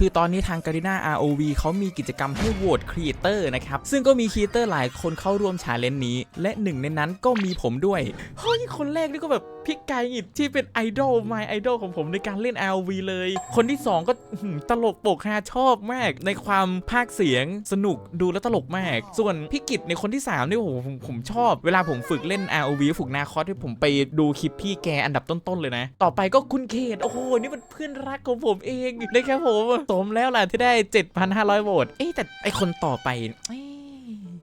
คือตอนนี้ทางการีน่า ROV เขามีกิจกรรมให้โหวตครีเอเตอร์นะครับ ซึ่งก็มีครีเอเตอร์หลายคนเข้าร่วมชาเลนจ์นี้ และหนึ่งในนั้นก็มีผมด้วย เฮ้ย คนแรกนี่ก็แบบ พี่ไกอิดที่เป็นไอดอล my ไอดอลของผมในการเล่น Rv เลย คนที่ 2 ก็ตลกโปกฮาชอบมาก ในความภาคเสียงสนุกดูแล้วตลกมาก ส่วนพี่กิจในคนที่3นี่โอ้โหผมผมชอบ เวลาผมฝึกเล่น Rv ฝึกนาคอสที่ผมไปดูคลิปพี่แกอันดับต้นๆเลยนะ ต่อไปก็คุณเขตโอ้โหนี่มันเพื่อนรักของผมเองนะครับผมสมแล้วล่ะที่ได้ 7,500โหวตเอ๊แต่ไอคนต่อไปเอ๊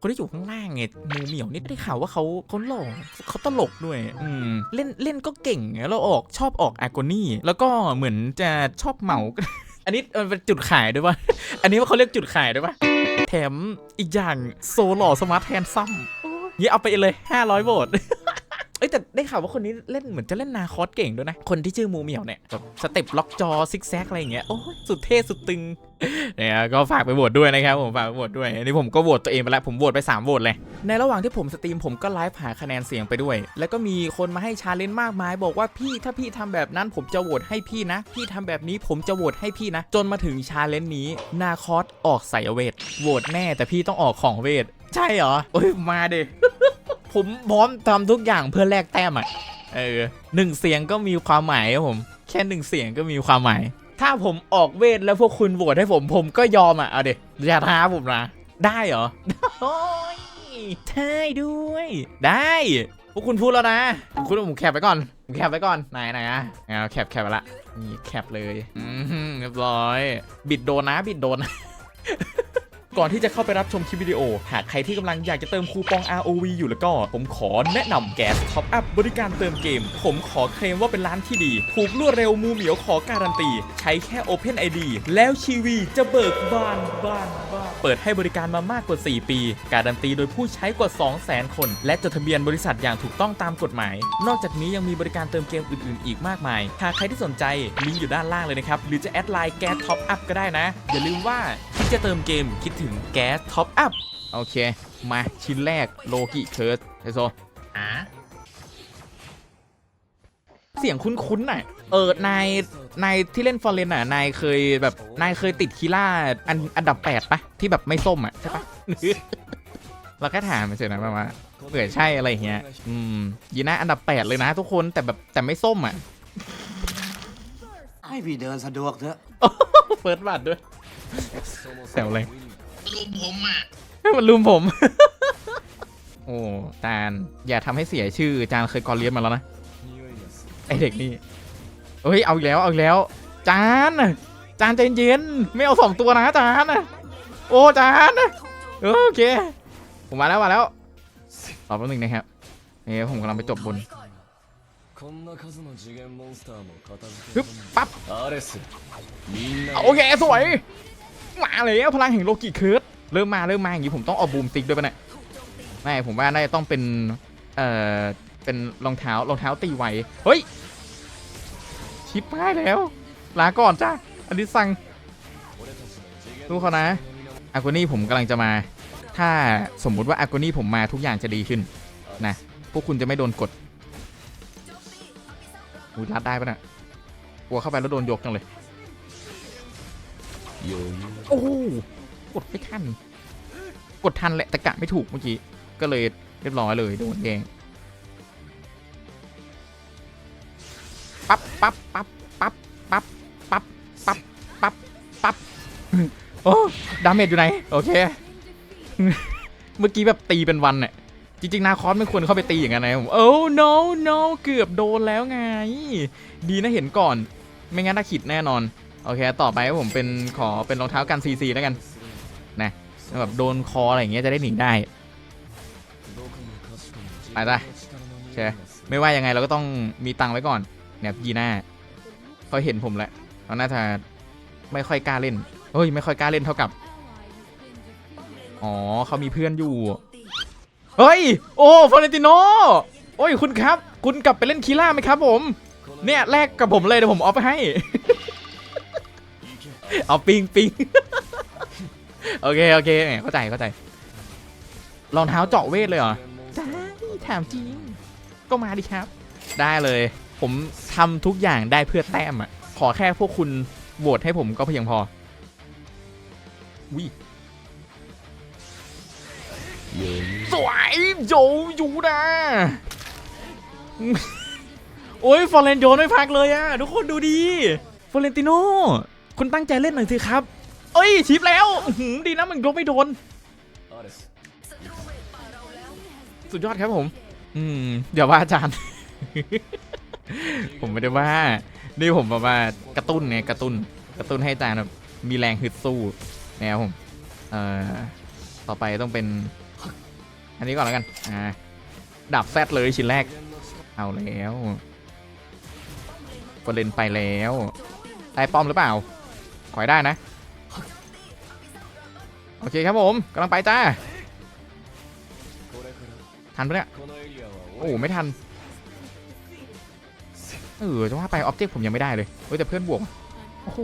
คนที่อยู่ข้างล่างไงมูเหมียวนี่ได้ข่าวว่าเขาเขาหล่อเขาตลกด้วย อืมเล่นเล่นก็เก่งแล้วออกชอบออกอากนี่ แล้วก็เหมือนจะชอบเหมา อันนี้มันเป็นจุดขายด้วยวะอันนี้ว่าเขาเรียกจุดขายด้วยวะแถมอีกอย่างโซหล่อสมาร์ทแทนซัมนี่เอาไปเลย 500โหวต แต่ได้ข่าวว่าคนนี้เล่นเหมือนจะเล่นนาคอสเก่งด้วยนะ คนที่ชื่อมูเหมียวเนี่ยแบบสเต็ปล็อกจอซิกแซกอะไรอย่างเงี้ยโอ้ยสุดเท่สุดตึงเนี่ยก็ฝากไปโหวตด้วยนะครับผมฝากไปโหวตด้วยอันนี้ผมก็โหวตตัวเองไปแล้วผมโหวตไป3โหวตเลยในระหว่างที่ผมสตรีมผมก็ไลฟ์หาคะแนนเสียงไปด้วย แล้วก็มีคนมาให้ชาเลนจ์มากมาย บอกว่าพี่ถ้าพี่ทำแบบนั้นผมจะโหวตให้พี่นะ พี่ทำแบบนี้ผมจะโหวตให้พี่นะ จนมาถึงชาเลนจ์นี้นาคอสออกสายเวทโหวตแน่แต่พี่ต้องออกของเวทใช่เหรอโอ้ยมาเด ผมพร้อมทำทุกอย่างเพื่อแลกแต้มอะเออหนึ่งเสียงก็มีความหมายครับผมแค่หนึ่งเสียงก็มีความหมาย ถ้าผมออกเวทแล้วพวกคุณโหวตให้ผมผมก็ยอมอะเอาเดี๋ยวอย่าท้าผมนะได้เหรอโอ้ยใช่ด้วย ได้พวกคุณพูดแล้วนะ คุณผมแคปไปก่อนผมแคปไปก่อนไหนไหนอะเอาแคปแคปไปละนี่แคปเลยอืมเรียบร้อย บิดโดนนะบิดโดน ก่อนที่จะเข้าไปรับชมคลิปวิดีโอ หากใครที่กำลังอยากจะเติมคูปอง ROV อยู่แล้วก็ ผมขอแนะนำแก๊สท็อปอัพบริการเติมเกม ผมขอเคลมว่าเป็นร้านที่ดี ถูกรวดเร็วมูเหมียวขอการันตี ใช้แค่ Open ID แล้วชีวีจะเบิกบานบานบานเปิดให้บริการมามากกว่า 4 ปี การันตีโดยผู้ใช้กว่า 200,000 คน และจดทะเบียนบริษัทอย่างถูกต้องตามกฎหมาย นอกจากนี้ยังมีบริการเติมเกมอื่นๆ อีกมากมาย หากใครที่สนใจลิงก์อยู่ด้านล่างเลยนะครับหรือจะแอดไลน์แก๊สท็อปอัพก็ได้นะอย่าลืมว่าคิดจะเติมเกมคิดถึงแก๊สท็อปอัพโอเค มาชิ้นแรกโลกิเคิร์สไฮโซอ่าเสียงคุ้นๆน่ะเออนายนายที่เล่นฟอร์เรนอะนายเคยแบบนายเคยติดคีล่าอันอันดับ8ปะที่แบบไม่ส้มอะใช่ปะเราแค่ถามเฉยๆนะว่าเผื่อใช่อะไรอย่างเงี้ยอืมยีน่าอันดับ8เลยนะทุกคนแต่แบบแต่ไม่ส้มอะให้พี่เดินสะดวกเถอะเฟิร์สบัตรด้วยแซวเลย ลุมผมอะมันลุมผม โอ้จานอย่าทำให้เสียชื่อจานเคยกอเลียนมาแล้วนะไอเด็กนี่เฮ้ยเอาแล้วเอาแล้วจานจานใจเย็นไม่เอาสองตัวนะจานโอ้จานโอเคผมมาแล้วมาแล้วรอแป๊บนึงนะครับนี่ผมกำลังไปจบบนฮึบปั๊บโอเคสวย มาแล้วพลังแห่งโลกิเคิร์ดเริ่มมาเริ่มมาอย่างนี้ผมต้องเอาบูมติ๊กด้วยปะเนี่ยไม่ผมว่าน่าจะต้องเป็นเอ่อเป็นรองเท้ารองเท้าตีไวเฮ้ยชิปไม่แล้วลาก่อนจ้าอันนี้สั่งดูเขานะอากนี่ผมกำลังจะมา ถ้าสมมุติว่าอากนี่ผมมาทุกอย่างจะดีขึ้นนะพวกคุณจะไม่โดนกดอุ้ยรัดได้ปะเนี่ยกลัวเข้าไปแล้วโดนยกจังเลย 余裕โอ้โหกดไม่ทัน กดทันแหละแต่กะไม่ถูกเมื่อกี้ ก็เลยเรียบร้อยเลยโดนแยงปั๊บปั๊บปั๊บปั๊บปั๊บปั๊บปั๊บปั๊บปั๊บโอ้ดาเมจอยู่ไหน โอเค เมื่อกี้แบบตีเป็นวันเนี่ยจริงๆ นาคอสไม่ควรเข้าไปตีอย่างนั้นนะผมโอ้ no no เกือบโดนแล้วไง ดีนะเห็นก่อน ไม่งั้นถ้าขิดแน่นอน โอเค ต่อไปผมเป็นขอเป็นรองเท้ากันซีซีแล้วกัน นะแบบโดนคออะไรอย่างเงี้ยจะได้หนีได้ไปได้ใช่ไม่ว่ายังไงเราก็ต้องมีตังไว้ก่อนเนี่ยยีน่าเขาเห็นผมแล้วเขาน่าจะไม่ค่อยกล้าเล่นเฮ้ยไม่ค่อยกล้าเล่นเท่ากับ อ๋อเขามีเพื่อนอยู่ เฮ้ย โอ้ฟอเรนติโนโอ้ยคุณครับ คุณกลับไปเล่นคีล่าไหมครับผม เนี่ยแลกกับผมเลยเดี๋ยวผมออฟไปให้ เอาปิงปิงโอเคโอเคเข้าใจเข้าใจรองเท้าเจาะเวทเลยเหรอใช่ถามจริงก็มาดิครับ ได้เลย ผมทำทุกอย่างได้เพื่อแต้มอะขอแค่พวกคุณโหวตให้ผมก็เพียงพอวิสวยโยอยู่นะโอ้ยฟอร์เรนโยนไม่พักเลยอะทุกคนดูดีฟอร์เรนติโน คุณตั้งใจเล่นหน่อยสิครับ เอ้ยชิปแล้วดีนะมันลบไม่โดน สุดยอดครับผม อืมเดี๋ยวว่าอาจารย์ ผมไม่ได้ว่า นี่ผมแบบว่ากระตุ้นไงกระตุ้น กระตุ้นให้อาจารย์มีแรงฮึดสู้นะครับผม เอ่อ ต่อไปต้องเป็น อันนี้ก่อนแล้วกัน อ่า ดับแซดเลยชิ้นแรก เอาแล้วก็เล่นไปแล้ว ได้ป้อมหรือเปล่า ขอยได้นะ โอเคครับผมกำลังไปจ้า ทันปะเนี่ย โอ้ไม่ทัน เออจะว่าไปออบเจกต์ผมยังไม่ได้เลยเฮ้ยแต่เพื่อนบวกโอ้โห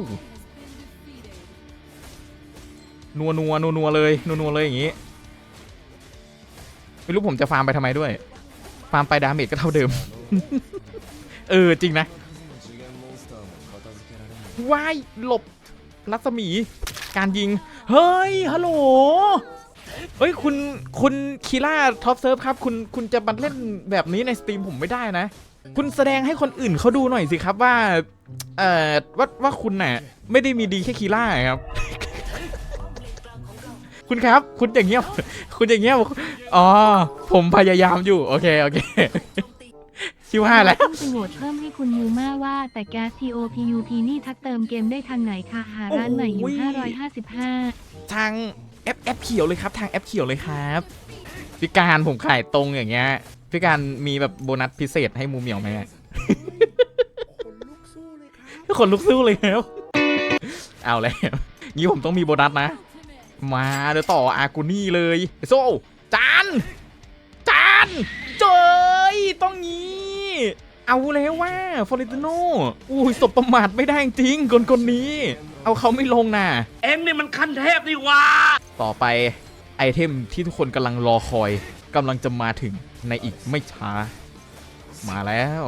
นัวนัวนัวนัวเลยนัวนัวเลยอย่างงี้ ไม่รู้ผมจะฟาร์มไปทำไมด้วย ฟาร์มไปดาเมจก็เท่าเดิม เออจริงนะวายหลบ รัศมีการยิง เฮ้ย ฮัลโหลเฮ้ยคุณคุณคีล่าท็อปเซิร์ฟครับ คุณคุณจะมาเล่นแบบนี้ในสตรีมผมไม่ได้นะ คุณแสดงให้คนอื่นเขาดูหน่อยสิครับว่า เอ่อว่าว่าคุณน่ะไม่ได้มีดีแค่คีล่าครับ คุณครับ คุณอย่างเงี้ยคุณอย่างเงี้ยอ๋อผมพยายามอยู่ โอเค โอเค ชิวห้าแล้วต้องไปโหวตเพิ่มให้คุณยูมาว่า แต่แก๊ส TOPUP นี่ทักเติมเกมได้ทางไหนคะหาร้านใหม่อยู่ โอ้ย555 ทางแอปแอปเขียวเลยครับ ทางแอปเขียวเลยครับพี่การผมขายตรงอย่างเงี้ยพี่การมีแบบโบนัสพิเศษให้มูเหมียวไหมอะคนลุกสู้เลยครับ เอาแล้ว งี้ผมต้องมีโบนัสนะ มาเดี๋ยวต่ออากูนี่เลย โซ่จานจานเจยต้องงี้ เอาแล้วว่าฟอริติโนอุ้ยสบประมาทไม่ได้จริงคนคนนี้ เอาเขาไม่ลงน่ะเอ็งนี่มันขั้นเทพนี่หว่าต่อไปไอเทมที่ทุกคนกำลังรอคอยกำลังจะมาถึงในอีกไม่ช้า มาแล้ว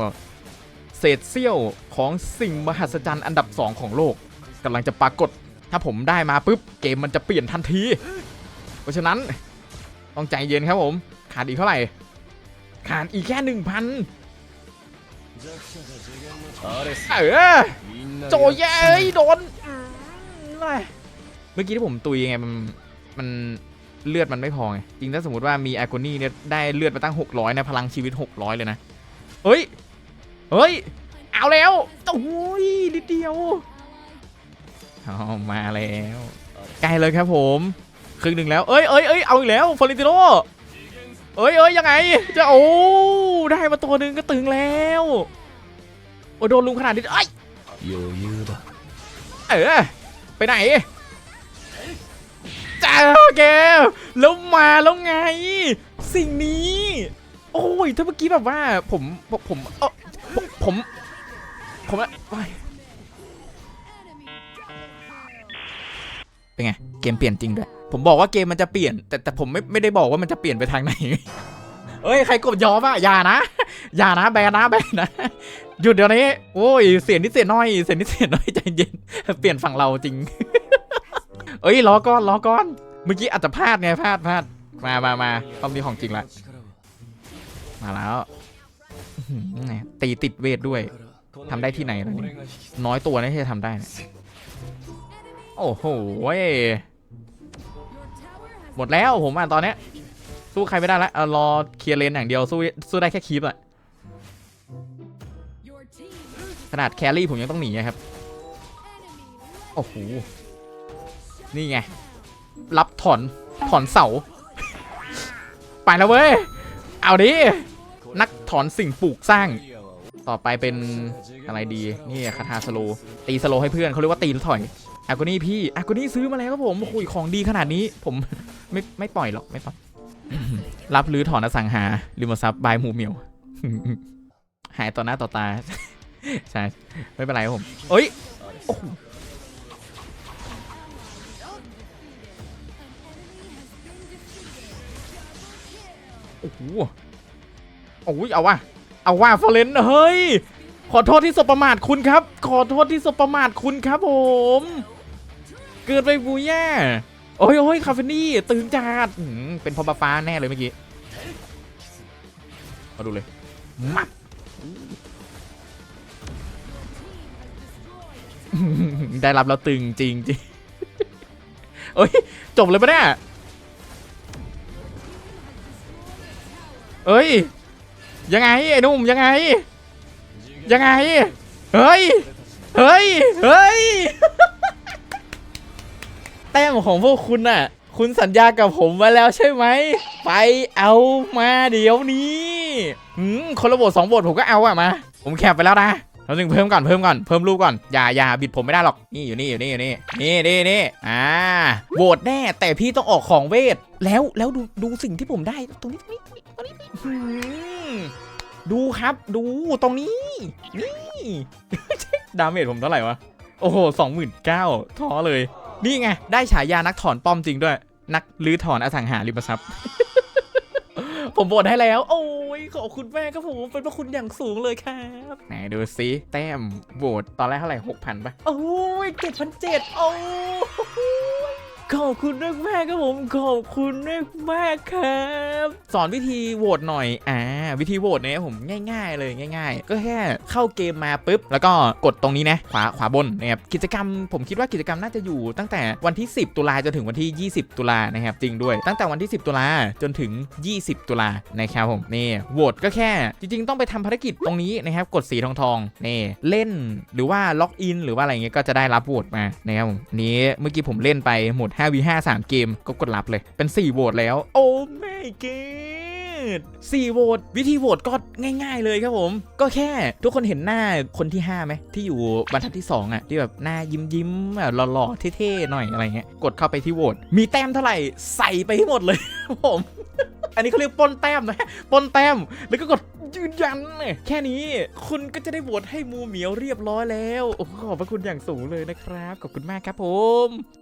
เศษเสี้ยวของสิ่งมหัศจรรย์อันดับ2ของโลกกำลังจะปรากฏ ถ้าผมได้มาปุ๊บ เกมมันจะเปลี่ยนทันที เพราะฉะนั้น ต้องใจเย็นครับผม ขาดอีกเท่าไหร่ ขาดอีกแค่หนึ่งพัน เออโจแย่เอ้ยโดนเมื่อกี้ที่ผมตุยยังไงมันมันเลือดมันไม่พอไงจริงถ้าสมมติว่ามีแอโกนี่เนี่ยได้เลือดมาตั้ง 600นะพลังชีวิต 600 เลยนะ เฮ้ย เฮ้ย เอาแล้วโอ้ยนิดเดียวมาแล้ว ใกล้เลยครับผม ครึ่งหนึ่งแล้ว เอ้ยเอ้ยเอ้ยเอาอีกแล้วฟอริติโน เอ้ยเอ้ยยังไง จะโอ้ได้มาตัวหนึ่งก็ตึงแล้วโอ้โดนลุงขนาดนี้ไอ้เออไปไหนจ้าแกแล้วมาแล้วไง สิ่งนี้ โอ้ยถ้าเมื่อกี้แบบว่าผมผมเออผมผมอะไปเป็นไง เกมเปลี่ยนจริงด้วย ผมบอกว่าเกมมันจะเปลี่ยน แต่แต่ผมไม่ไม่ได้บอกว่ามันจะเปลี่ยนไปทางไหน เอ้ยใครกดยอมอะอย่านะ อย่านะแบนนะแบนนะหยุดเดี๋ยวนี้ โอ้ยเสียนิดเสียน้อยเสียนิดเสียน้อยใจเย็น เปลี่ยนฝั่งเราจริง เอ้ยล้อก้อนล้อก้อน เมื่อกี้อาจจะพลาดไงพลาดพลาดมามามาต้องมีของจริงละมาแล้วตีติดเวทด้วยทำได้ที่ไหนน้อยตัวนี่ที่จะทำได้ โอ้โห มดแล้วผมอะตอนเนี้ยสู้ใครไม่ได้ละรอเคลียร์เลนอย่างเดียวสู้สู้ได้แค่คีบอะขนาดแครี่ผมยังต้องหนีครับโอ้โหนี่ไง รับถอนถอนเสา ไปแล้วเว้ย เอาดิ นักถอนสิ่งปลูกสร้าง ต่อไปเป็นอะไรดี นี่คาถาสโล ตีสโลให้เพื่อนเขาเรียกว่าตีแล้วถอย อากูนี่พี่อากูนี่ซื้อมาแล้วครับผมคุยของดีขนาดนี้ ผมไม่ไม่ปล่อยหรอกไม่ปล่อยรับหรือถอนอสังหาริมทรัพย์บายหมูเหมียวหายต่อหน้าต่อตาใช่ไม่เป็นไรผมเอ้ยโอ้โหโอ้ยเอาว่ะเอาว่าฟอเรนเฮ้ย ขอโทษที่สบประมาทคุณครับ ขอโทษที่สบประมาทคุณครับผม เกิดไปบูย่าโอ้ยโอ้ยคาเฟนี่ตึงจัดเป็นพอฟ้าแน่เลยเมื่อกี้มาดูเลยมับได้รับแล้วตึงจริงจริงเอ้ยจบเลยปะเนี่ยเอ้ย ยังไงไอ้นุ่มยังไง ยังไง เฮ้ย เฮ้ย เฮ้ย แต้มของพวกคุณน่ะ คุณสัญญากับผมไว้แล้วใช่ไหม ไปเอามาเดี๋ยวนี้อืมคนละโบทสองโบทผมก็เอาอะมา ผมแคปไปแล้วนะเราหนึ่งเพิ่มก่อนเพิ่มก่อนเพิ่มรูปก่อนอย่าอย่าบิดผมไม่ได้หรอกนี่อยู่นี่อยู่นี่อยู่นี่นี่นี่นี่อ่าโหวตแน่แต่พี่ต้องออกของเวทแล้วแล้วดูดูสิ่งที่ผมได้ตรงนี้ตรงนี้ตรงนี้ตรงนี้หืมดูครับดูตรงนี้นี่ ดาเมจผมเท่าไหร่วะโอ้โหสองหมื่นเก้าท้อเลย นี่ไง ได้ฉายานักถอนป้อมจริงด้วย นักลื้อถอนอสังหาริมทรัพย์ ผมโบทให้แล้ว โอ้ยขอบคุณแม่ครับผมเป็นพระคุณอย่างสูงเลยครับไหนดูซิแต้มโบทตอนแรกเท่าไหร่หกพันปะโอ้ยเจ็ดพันเจ็ดโอ้ย ขอบคุณมากแม่ครับผมขอบคุณมากมากครับ สอนวิธีโหวตหน่อยอ่าวิธีโหวตเนี่ยผมง่าย ๆ เลยง่าย ๆ ก็แค่เข้าเกมมาปุ๊บแล้วก็กดตรงนี้นะขวาขวาบนนะครับกิจกรรมผมคิดว่ากิจกรรมน่าจะอยู่ตั้งแต่วันที่ 10 ตุลาจนถึงวันที่ 20 ตุลานะครับจริงด้วย ตั้งแต่วันที่ 10 ตุลาจนถึง 20 ตุลานะครับผมนี่โหวตก็แค่จริง ๆ ต้องไปทำภารกิจตรงนี้นะครับกดสีทองทองนี่เล่นหรือว่าล็อกอินหรือว่าอะไรเงี้ยก็จะได้รับโหวตมานะครับผมนี้เมื่อกี้ผมเล่นไปหมด 5v5 3 เกมก็กดรับเลยเป็น 4 โหวตแล้ว โอ้ไม่เกดสี่โหวตวิธีโหวตก็ง่าย ๆ เลยครับผม ก็แค่ทุกคนเห็นหน้าคนที่5ไหมที่อยู่บรรทัดที่ 2อะที่แบบหน้ายิ้มยิ้มแบบหล่อๆเท่ๆหน่อยอะไรเงี้ยกดเข้าไปที่โหวตมีแต้มเท่าไหร่ใส่ไปให้หมดเลยครับผมอันนี้เขาเรียกปนแต้มนะปนแต้ม แล้วก็กดยืนยัน แค่นี้คุณก็จะได้โหวตให้มูเหมียวเรียบร้อยแล้ว โอ้ขอบพระคุณอย่างสูงเลยนะครับ ขอบคุณมากครับผม